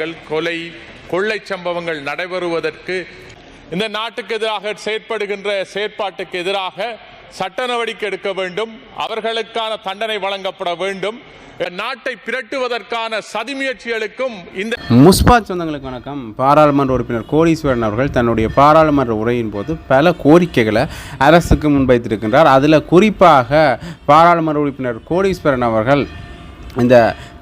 கொலை கொள்ளை சம்பவங்கள் நடைபெறுவதற்கு இந்த நாட்டுக்கு எதிராக செயற்படுகின்ற செயற்பாட்டுக்கு எதிராக சட்ட நடவடிக்கை எடுக்க வேண்டும். அவர்களுக்கான தண்டனை வழங்கப்பட வேண்டும். நாட்டை பிரட்டுவதற்கான சதி முயற்சிகளுக்கும் இந்த முஸ்பாத் சொந்தங்களுக்கு வணக்கம். பாராளுமன்ற உறுப்பினர் கோடீஸ்வரன் அவர்கள் தன்னுடைய பாராளுமன்ற உரையின் போது பல கோரிக்கைகளை அரசுக்கு முன்வைத்திருக்கின்றார். அதில் குறிப்பாக பாராளுமன்ற உறுப்பினர் கோடீஸ்வரன் அவர்கள் இந்த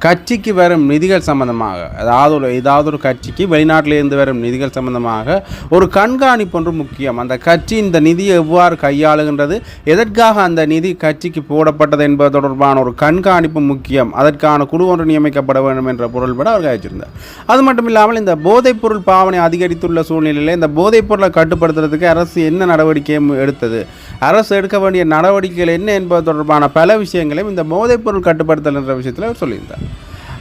கட்சிக்கு வரும் நிதிகள் சம்பந்தமாக அதாவது ஒரு ஏதாவது ஒரு கட்சிக்கு வெளிநாட்டிலிருந்து வரும் நிதிகள் சம்பந்தமாக ஒரு கண்காணிப்பு ஒன்று முக்கியம். அந்த கட்சி இந்த நிதியை எவ்வாறு கையாளுகின்றது எதற்காக அந்த நிதி கட்சிக்கு போடப்பட்டது என்பது தொடர்பான ஒரு கண்காணிப்பு முக்கியம். அதற்கான குழு ஒன்று நியமிக்கப்பட வேண்டும் என்ற பொருள்பட அவர் கழிச்சிருந்தார் அது மட்டும் இல்லாமல் இந்த போதைப்பொருள் பாவனை அதிகரித்துள்ள சூழ்நிலையில் இந்த போதைப்பொருளை கட்டுப்படுத்துறதுக்கு அரசு என்ன நடவடிக்கை எடுத்தது அரசு எடுக்க வேண்டிய நடவடிக்கைகள் என்ன என்பது தொடர்பான பல விஷயங்களையும் இந்த போதைப்பொருள் கட்டுப்படுத்தல் என்ற விஷயத்தில் அவர் சொல்லியிருந்தார்.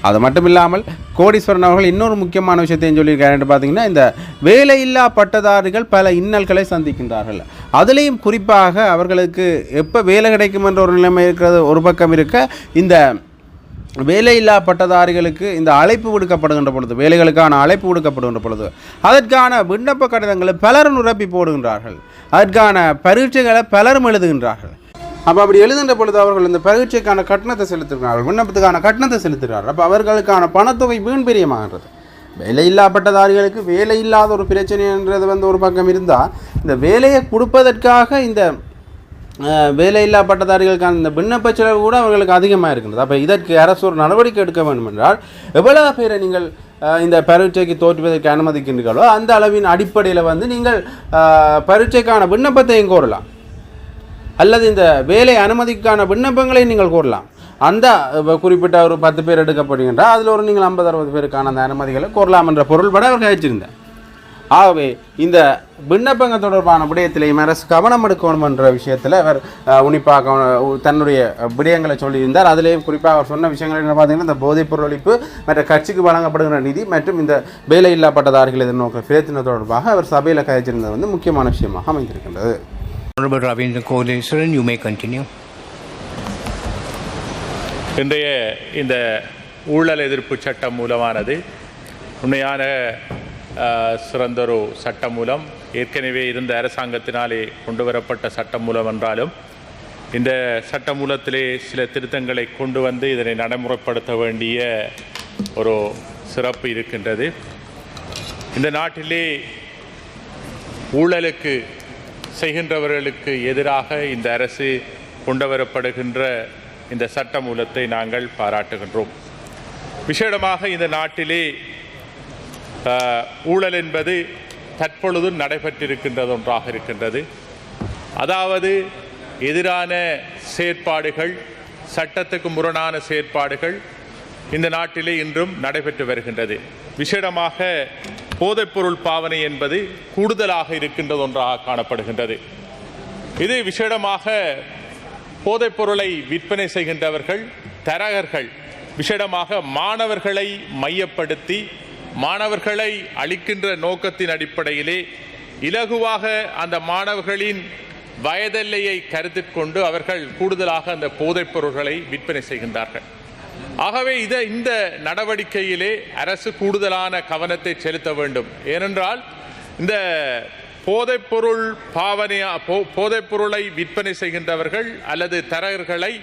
அது மட்டும் இல்லாமல் கோடீஸ்வரன் அவர்கள் இன்னொரு முக்கியமான விஷயத்தையும் சொல்லியிருக்காரு என்று பார்த்தீங்கன்னா இந்த வேலையில்லா பட்டதாரிகள் பல இன்னல்களை சந்திக்கின்றார்கள். அதுலேயும் குறிப்பாக அவர்களுக்கு எப்போ வேலை கிடைக்கும் என்ற ஒரு நிலைமை இருக்கிறது ஒரு பக்கம் இருக்க இந்த வேலையில்லா பட்டதாரிகளுக்கு இந்த அழைப்பு விடுக்கப்படுகின்ற பொழுது வேலைகளுக்கான அழைப்பு விடுக்கப்படுகின்ற பொழுது அதற்கான விண்ணப்ப கடிதங்களை பலரும் நிரப்பி போடுகின்றார்கள். அதற்கான பரீட்சைகளை பலரும் எழுதுகின்றார்கள். அப்போ அப்படி எழுதுகின்ற பொழுது அவர்கள் இந்த பரீட்சைக்கான கட்டணத்தை செலுத்துகிறார்கள் விண்ணப்பத்துக்கான கட்டணத்தை செலுத்துகிறார்கள். அப்போ அவர்களுக்கான பணத்தொகை வீண் வேலை வேலையில்லா பட்டதாரிகளுக்கு வேலை இல்லாத ஒரு பிரச்சனைன்றது வந்து ஒரு பக்கம் இருந்தால் இந்த வேலையை கொடுப்பதற்காக இந்த வேலையில்லா பட்டதாரிகளுக்கான இந்த விண்ணப்ப செலவு கூட அவர்களுக்கு அதிகமாக இருக்கின்றது. அப்போ இதற்கு அரசு ஒரு நடவடிக்கை எடுக்க வேண்டும் என்றால் எவ்வளவு பேரை நீங்கள் இந்த பரீட்சைக்கு தோற்றுவதற்கு அனுமதிக்கின்றீர்களோ அந்த அளவின் அடிப்படையில் வந்து நீங்கள் பரீட்சைக்கான விண்ணப்பத்தையும் கோரலாம். அல்லது இந்த வேலை அனுமதிக்கான விண்ணப்பங்களை நீங்கள் கோரலாம். அந்த குறிப்பிட்ட ஒரு பத்து பேர் எடுக்கப்படுகின்றால் அதில் ஒரு நீங்கள் ஐம்பது அறுபது பேருக்கான அந்த அனுமதிகளை கோரலாம் என்ற பொருள்பட அவர் கழிச்சிருந்தார் ஆகவே இந்த விண்ணப்பங்கள் தொடர்பான விடயத்திலையும் அரசு கவனம் எடுக்கணும் என்ற விஷயத்தில் அவர் உன்னிப்பாக தன்னுடைய விடயங்களை சொல்லியிருந்தார். அதிலேயும் குறிப்பாக அவர் சொன்ன விஷயங்கள் என்ன பார்த்தீங்கன்னா இந்த போதைப் பொருள் ஒழிப்பு மற்ற கட்சிக்கு வழங்கப்படுகிற நிதி மற்றும் இந்த வேலையில்லா பட்டதாரிகள் எதிர்நோக்க பிரச்சனை தொடர்பாக அவர் சபையில் கழிச்சிருந்தது வந்து முக்கியமான விஷயமாக அமைந்திருக்கின்றது. Honorable Ravindra Kodeswaran, you may continue. இன்றைய இந்த ஊழல் எதிர்ப்பு சட்டம் மூலமானது உண்மையான சிறந்தொரு சட்டம் மூலம் ஏற்கனவே இருந்த அரசாங்கத்தினாலே கொண்டு வரப்பட்ட சட்டம் மூலம் என்றாலும் இந்த சட்ட மூலத்திலே சில திருத்தங்களை கொண்டு வந்து இதனை நடைமுறைப்படுத்த வேண்டிய ஒரு சிறப்பு இருக்கின்றது இந்த நாட்டிலே ஊழலுக்கு செய்கின்றவர்களுக்கு எதிராக இந்த அரசு கொண்டுவரப்படுகின்ற இந்த சட்ட மூலத்தை நாங்கள் பாராட்டுகின்றோம். விசேடமாக இந்த நாட்டிலே ஊழல் என்பது தற்பொழுது நடைபெற்றிருக்கின்றது ஒன்றாக இருக்கின்றது. அதாவது எதிரான செயற்பாடுகள் சட்டத்துக்கு முரணான செயற்பாடுகள் இந்த நாட்டிலே இன்றும் நடைபெற்று வருகின்றது. விசேடமாக போதைப்பொருள் பாவனை என்பது கூடுதலாக இருக்கின்றது ஒன்றாக காணப்படுகின்றது. இது விசேடமாக போதைப்பொருளை விற்பனை செய்கின்றவர்கள் தரகர்கள் விசேடமாக மாணவர்களை மையப்படுத்தி மாணவர்களை அளிக்கின்ற நோக்கத்தின் அடிப்படையிலே இலகுவாக அந்த மாணவர்களின் வயதெல்லையை கருத்திற்கொண்டு அவர்கள் கூடுதலாக அந்த போதைப் பொருள்களை விற்பனை செய்கின்றார்கள். ஆகவே இதை இந்த நடவடிக்கையிலே அரசு கூடுதலான கவனத்தை செலுத்த வேண்டும். ஏனென்றால் இந்த போதைப்பொருள் பாவனையா போ- போதைப்பொருளை விற்பனை செய்கின்றவர்கள் அல்லது தரகர்களை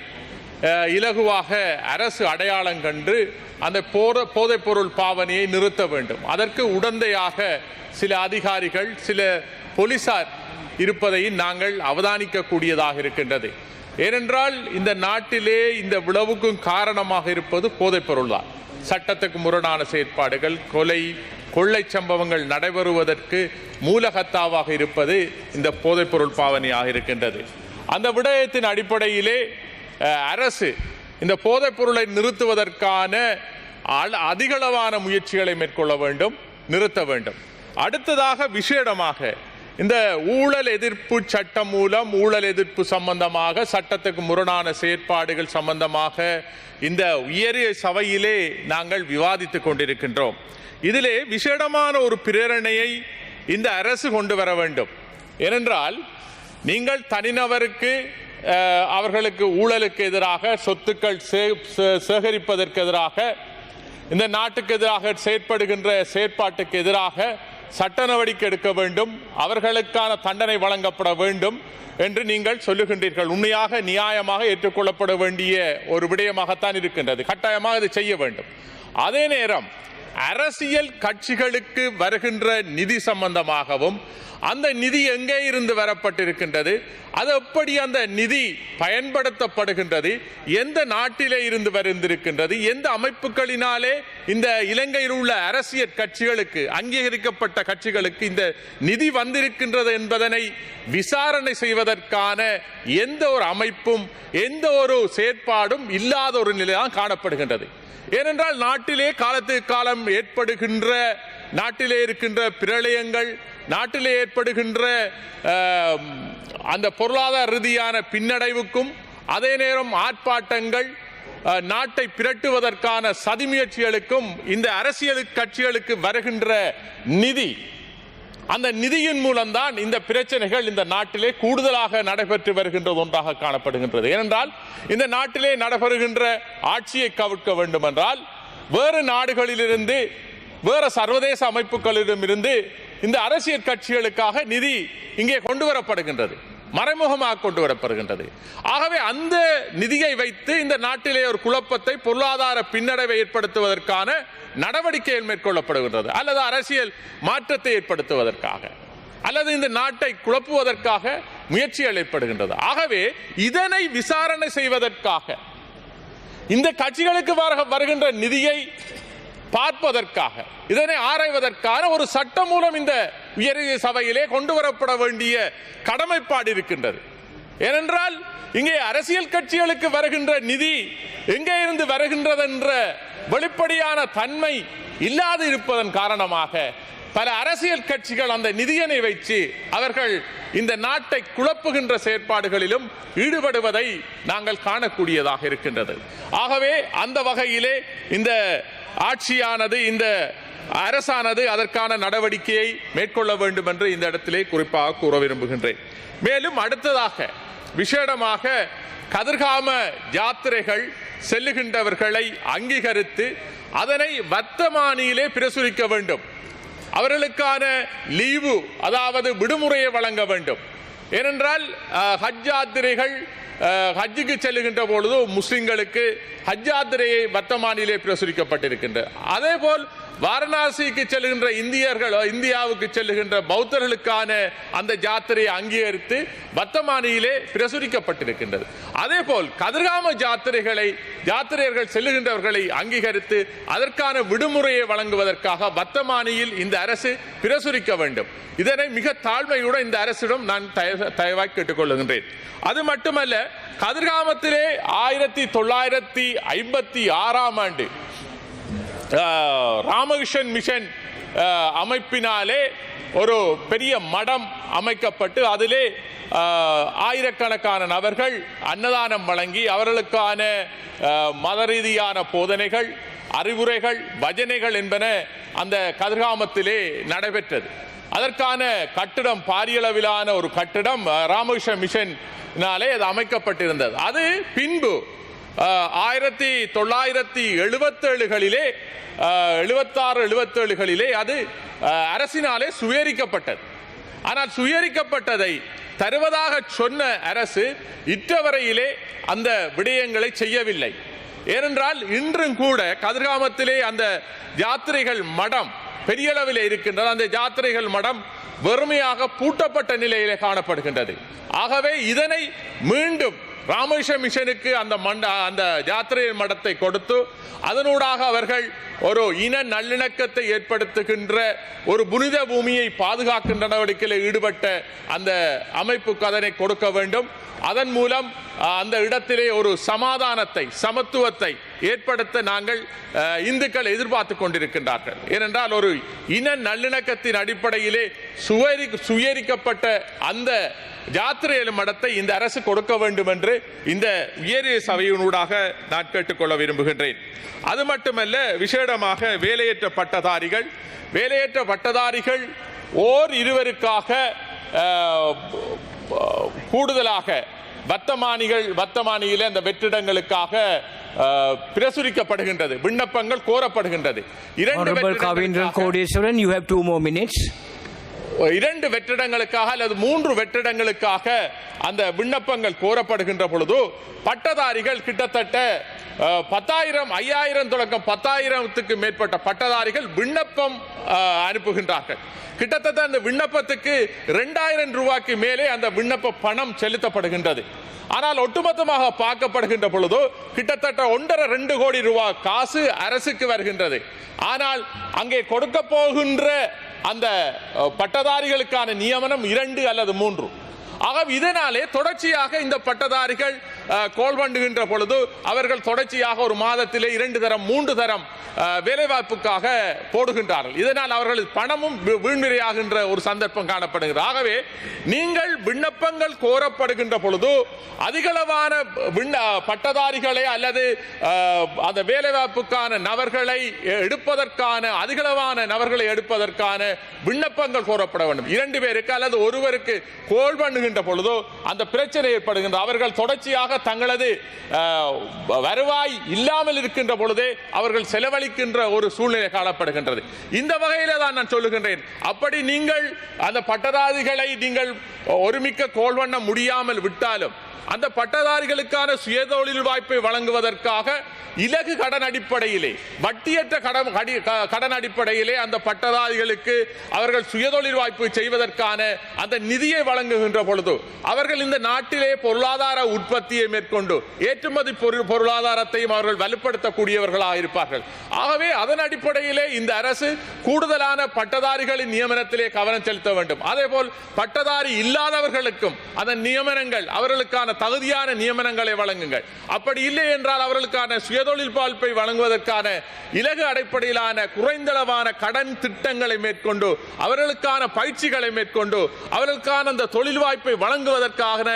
இலகுவாக அரசு அடையாளம் கண்டு அந்த போர போதைப்பொருள் பாவனையை நிறுத்த வேண்டும். அதற்கு உடந்தையாக சில அதிகாரிகள் சில போலீசார் இருப்பதையும் நாங்கள் அவதானிக்கக்கூடியதாக இருக்கின்றது. ஏனென்றால் இந்த நாட்டிலே இந்த விளவுக்கும் காரணமாக இருப்பது போதைப்பொருள் தான் சட்டத்துக்கு முரணான செயற்பாடுகள் கொலை கொள்ளை சம்பவங்கள் நடைபெறுவதற்கு மூலகத்தாவாக இருப்பது இந்த போதைப்பொருள் பாவனையாக இருக்கின்றது. அந்த விடயத்தின் அடிப்படையிலே அரசு இந்த போதைப்பொருளை நிறுத்துவதற்கான அதிகளவான முயற்சிகளை மேற்கொள்ள வேண்டும் நிறுத்த வேண்டும். அடுத்ததாக விசேடமாக இந்த ஊழல் எதிர்ப்பு சட்டம் மூலம் ஊழல் எதிர்ப்பு சம்பந்தமாக சட்டத்துக்கு முரணான செயற்பாடுகள் சம்பந்தமாக இந்த உயரிய சபையிலே நாங்கள் விவாதித்துக் கொண்டிருக்கின்றோம். இதிலே விசேடமான ஒரு பிரேரணையை இந்த அரசு கொண்டு வர வேண்டும். ஏனென்றால் நீங்கள் தனிநபருக்கு அவர்களுக்கு ஊழலுக்கு எதிராக சொத்துக்கள் சே- சே- சேகரிப்பதற்கு எதிராக இந்த நாட்டுக்கு எதிராக செயற்படுகின்ற செயற்பாட்டுக்கு எதிராக சட்ட நடவடிக்கை எடுக்க வேண்டும். அவர்களுக்கான தண்டனை வழங்கப்பட வேண்டும் என்று நீங்கள் சொல்லுகின்றீர்கள். உண்மையாக நியாயமாக ஏற்றுக்கொள்ளப்பட வேண்டிய ஒரு விடயமாகத்தான் இருக்கின்றது. கட்டாயமாக இது செய்ய வேண்டும். அதே நேரம் அரசியல் கட்சிகளுக்கு வருகின்ற நிதி சம்பந்தமாகவும் அந்த நிதி எங்கே இருந்து வரப்பட்டிருக்கின்றது அது எப்படி அந்த நிதி பயன்படுத்தப்படுகின்றது எந்த நாட்டிலே இருந்து வருந்திருக்கின்றது எந்த அமைப்புகளினாலே இந்த இலங்கையில் உள்ள அரசியல் கட்சிகளுக்கு அங்கீகரிக்கப்பட்ட கட்சிகளுக்கு இந்த நிதி வந்திருக்கின்றது என்பதனை விசாரணை செய்வதற்கான எந்த ஒரு அமைப்பும் எந்த ஒரு செயற்பாடும் இல்லாத ஒரு நிலைதான் காணப்படுகின்றது. ஏனென்றால் நாட்டிலே காலத்துக்கு காலம் ஏற்படுகின்ற நாட்டிலே இருக்கின்ற பிரளயங்கள் நாட்டிலே ஏற்படுகின்ற அந்த பொருளாதார ரீதியான பின்னடைவுக்கும் அதே நேரம் ஆர்ப்பாட்டங்கள் நாட்டை பிரட்டுவதற்கான சதிமுயற்சிகளுக்கும் இந்த அரசியல் கட்சிகளுக்கு வருகின்ற நிதி அந்த நிதியின் மூலம்தான் இந்த பிரச்சனைகள் இந்த நாட்டிலே கூடுதலாக நடைபெற்று வருகின்றது ஒன்றாக காணப்படுகின்றது. ஏனென்றால் இந்த நாட்டிலே நடைபெறுகின்ற ஆட்சியை கவிழ்க்க வேண்டும் என்றால் வேறு நாடுகளிலிருந்து வேறு சர்வதேச அமைப்புகளிடமிருந்து இந்த அரசியல் கட்சிகளுக்காக நிதி இங்கே கொண்டு வரப்படுகின்றது. மறைமுகமாக கொண்டு வரப்படுகின்றது ஆகவே அந்த நிதியை வைத்து இந்த நாட்டிலே ஒரு குழப்பத்தை பொருளாதார பின்னடைவை ஏற்படுத்துவதற்கான நடவடிக்கைகள் மேற்கொள்ளப்படுகின்றது. அல்லது அரசியல் மாற்றத்தை ஏற்படுத்துவதற்காக. அல்லது இந்த நாட்டை குழப்புவதற்காக முயற்சிகள் ஏற்படுகின்றது ஆகவே இதனை விசாரணை செய்வதற்காக இந்த கட்சிகளுக்கு வர- வருகின்ற நிதியை பார்ப்பதற்காக இதனை ஆராய்வதற்கான ஒரு சட்டம் மூலம் இந்த உயரிய சபையிலே கொண்டு வரப்பட வேண்டிய கடமைப்பாடு இருக்கின்றது. ஏனென்றால் இங்கே அரசியல் கட்சிகளுக்கு வருகின்ற நிதி எங்கே இருந்து வருகின்றது என்ற வெளிப்படையான தன்மை இல்லாது இருப்பதன் காரணமாக பல அரசியல் கட்சிகள் அந்த நிதியனை வைத்து அவர்கள் இந்த நாட்டை குழப்புகின்ற செயற்பாடுகளிலும் ஈடுபடுவதை நாங்கள் காணக்கூடியதாக இருக்கின்றது. ஆகவே அந்த வகையிலே இந்த ஆட்சியானது இந்த அரசானது அதற்கான நடவடிக்கையை மேற்கொள்ள வேண்டும் என்று இந்த இடத்திலே குறிப்பாக கூற விரும்புகின்றேன். மேலும் அடுத்ததாக விசேடமாக கதிர்காம யாத்திரைகள் செல்லுகின்றவர்களை அங்கீகரித்து அதனை வர்த்தமானியிலே பிரசுரிக்க வேண்டும். அவர்களுக்கான லீவு அதாவது விடுமுறையை வழங்க வேண்டும். ஏனென்றால் ஹஜ் யாத்திரைகள் ஹஜ்ஜுக்கு செல்லுகின்ற பொழுது முஸ்லிம்களுக்கு ஹஜ் யாத்திரையை வர்த்தமானிலே பிரசுரிக்கப்பட்டிருக்கின்றது அதே போல் வாரணாசிக்கு செல்லுகின்ற இந்தியர்கள் இந்தியாவுக்கு செல்லுகின்ற பௌத்தர்களுக்கான அந்த ஜாத்திரையை அங்கீகரித்து வர்த்தமானியிலே பிரசுரிக்கப்பட்டிருக்கின்றது. அதே போல் கதிர்காம ஜாத்திரைகளை ஜாத்திரையர்கள் செல்லுகின்றவர்களை அங்கீகரித்து அதற்கான விடுமுறையை வழங்குவதற்காக வர்த்தமானியில் இந்த அரசு பிரசுரிக்க வேண்டும். இதனை மிக தாழ்மையுடன் இந்த அரசிடம் நான் தயவாய் கேட்டுக்கொள்கின்றேன். அது மட்டுமல்ல கதிர்காமத்திலே ஆயிரத்தி தொள்ளாயிரத்தி ஐம்பத்தி ஆறாம் ஆண்டு ராமகிருஷ்ணன் மிஷன் அமைப்பினாலே ஒரு பெரிய மடம் அமைக்கப்பட்டு அதிலே ஆயிரக்கணக்கான நபர்கள் அன்னதானம் வழங்கி அவர்களுக்கான மத ரீதியான போதனைகள் அறிவுரைகள் பஜனைகள் என்பன அந்த கதிர்காமத்திலே நடைபெற்றது. அதற்கான கட்டிடம் பாரியளவிலான ஒரு கட்டிடம் ராமகிருஷ்ண மிஷன்னாலே அது அமைக்கப்பட்டிருந்தது. அது பின்பு ஆயிரத்தி தொள்ளாயிரத்தி எழுபத்தேழுகளிலே எழுபத்தாறு எழுபத்தேழுகளிலே அது அரசினாலே சுயரிக்கப்பட்டது. ஆனால் சுயரிக்கப்பட்டதை தருவதாக சொன்ன அரசு இற்றவரையிலே அந்த விடயங்களை செய்யவில்லை. ஏனென்றால் இன்றும் கூட கதிர்காமத்திலே அந்த யாத்திரைகள் மடம் பெரிய அளவில் இருக்கின்றது அந்த யாத்திரைகள் மடம் வெறுமையாக பூட்டப்பட்ட நிலையிலே காணப்படுகின்றது. ஆகவே இதனை மீண்டும் ராமகிருஷ்ண மிஷனுக்கு அந்த மண்ட அந்த யாத்திரை மடத்தை கொடுத்து அதனூடாக அவர்கள் ஒரு இன நல்லிணக்கத்தை ஏற்படுத்துகின்ற ஒரு புனித பூமியை பாதுகாக்கின்ற நடவடிக்கையில் ஈடுபட்ட அந்த அமைப்புக்கு அதனை கொடுக்க வேண்டும். அதன் மூலம் அந்த இடத்திலே ஒரு சமாதானத்தை சமத்துவத்தை ஏற்படுத்த நாங்கள் இந்துக்கள் எதிர்பார்த்து கொண்டிருக்கின்றார்கள். ஏனென்றால் ஒரு இன நல்லிணக்கத்தின் அடிப்படையிலே சுயரி சுயரிக்கப்பட்ட அந்த யாத்திரையில் மடத்தை இந்த அரசு கொடுக்க வேண்டும் என்று இந்த உயரிய சபையினூடாக நான் கேட்டுக்கொள்ள விரும்புகின்றேன். அது மட்டுமல்ல விசேடமாக வேலையற்ற பட்டதாரிகள் வேலையற்ற பட்டதாரிகள் ஓர் இருவருக்காக கூடுதலாக வர்த்தமானிகள் வர்த்தமானியிலே அந்த வெற்றிடங்களுக்காக பிரசுரிக்கப்படுகின்றது விண்ணப்பங்கள் கோரப்படுகின்றது இரண்டு Kodeswaran, you have two more minutes. இரண்டு வெற்றிடங்களுக்காக அல்லது மூன்று வெற்றிடங்களுக்காக அந்த விண்ணப்பங்கள் கோரப்படுகின்ற பொழுது பட்டதாரிகள் கிட்டத்தட்ட பத்தாயிரம் ஐயாயிரம் தொடக்கம் பத்தாயிரத்துக்கு மேற்பட்ட பட்டதாரிகள் விண்ணப்பம் அனுப்புகின்றார்கள். கிட்டத்தட்ட அந்த விண்ணப்பத்துக்கு ரெண்டாயிரம் ரூபாய்க்கு மேலே அந்த விண்ணப்ப பணம் செலுத்தப்படுகின்றது. ஆனால் ஒட்டுமொத்தமாக பார்க்கப்படுகின்ற பொழுது கிட்டத்தட்ட ஒன்றரை ரெண்டு கோடி ரூபாய் காசு அரசுக்கு வருகின்றது. ஆனால் அங்கே கொடுக்க போகின்ற அந்த பட்டதாரிகளுக்கான நியமனம் இரண்டு அல்லது மூன்று. ஆக இதனாலே தொடர்ச்சியாக இந்த பட்டதாரிகள் கோல்வண்டுகின்ற பொழுது அவர்கள் தொடர்ச்சியாக ஒரு மாதத்திலே இரண்டு தரம் மூன்று தரம் வேலைவாய்ப்புக்காக போடுகின்றார்கள். இதனால் அவர்கள் பணமும் வீண்விரையாகின்ற ஒரு சந்தர்ப்பம் காணப்படுகிறது. ஆகவே நீங்கள் விண்ணப்பங்கள் கோரப்படுகின்ற பொழுது அதிகளவான விண்ண பட்டதாரிகளை அல்லது அந்த வேலைவாய்ப்புக்கான நபர்களை எடுப்பதற்கான அதிகளவான நபர்களை எடுப்பதற்கான விண்ணப்பங்கள் கோரப்பட வேண்டும். இரண்டு பேருக்கு அல்லது ஒருவருக்கு கோல் பண்ணுகின்ற பொழுதோ அந்த பிரச்சனை ஏற்படுகின்ற அவர்கள் தொடர்ச்சியாக தங்களது வருவாய் இல்லாமல் இருக்கின்ற பொழுதே அவர்கள் செலவழிக்கின்ற ஒரு சூழ்நிலை காணப்படுகின்றது. இந்த வகையில தான் நான் சொல்லுகின்றேன். அப்படி நீங்கள் அந்த பட்டதாரிகளை நீங்கள் ஒருமிக்க கோல்வண்ண முடியாமல் விட்டாலும் அந்த பட்டதாரிகளுக்கான சுயதொழில் வாய்ப்பை வழங்குவதற்காக இலகு கடன் அடிப்படையிலே வட்டியற்ற கடன் கடி- க- கடன் அடிப்படையிலே அந்த பட்டதாரிகளுக்கு அவர்கள் சுயதொழில் வாய்ப்பு செய்வதற்கான அந்த நிதியை வழங்குகின்ற பொழுது அவர்கள் இந்த நாட்டிலே பொருளாதார உற்பத்தியை மேற்கொண்டு ஏற்றுமதி பொருள் பொருளாதாரத்தையும் அவர்கள் வலுப்படுத்தக்கூடியவர்களாக இருப்பார்கள் ஆகவே அதன் அடிப்படையிலே இந்த அரசு கூடுதலான பட்டதாரிகளின் நியமனத்திலே கவனம் செலுத்த வேண்டும். அதே போல் பட்டதாரி இல்லாதவர்களுக்கும் அதன் நியமனங்கள் அவர்களுக்கான தகுதியான நியமனங்களை வழங்குங்கள். அப்படி இல்லை என்றால் அவர்களுக்கான சுயதொழில் வாய்ப்பை வழங்குவதற்கான இலகு அடிப்படையிலான குறைந்தளவான கடன் திட்டங்களை மேற்கொண்டு அவர்களுக்கான பயிற்சிகளை மேற்கொண்டு அவர்களுக்கான அந்த தொழில் வாய்ப்பை வழங்குவதற்கான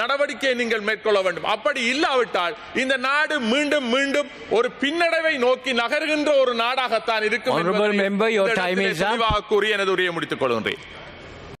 நடவடிக்கையை நீங்கள் மேற்கொள்ள வேண்டும். அப்படி இல்லாவிட்டால் இந்த நாடு மீண்டும் மீண்டும் ஒரு பின்னடைவை நோக்கி நகர்கின்ற ஒரு நாடாகத்தான் இருக்கும் கூறி எனது உரையை முடித்துக் கொள்கின்றேன்.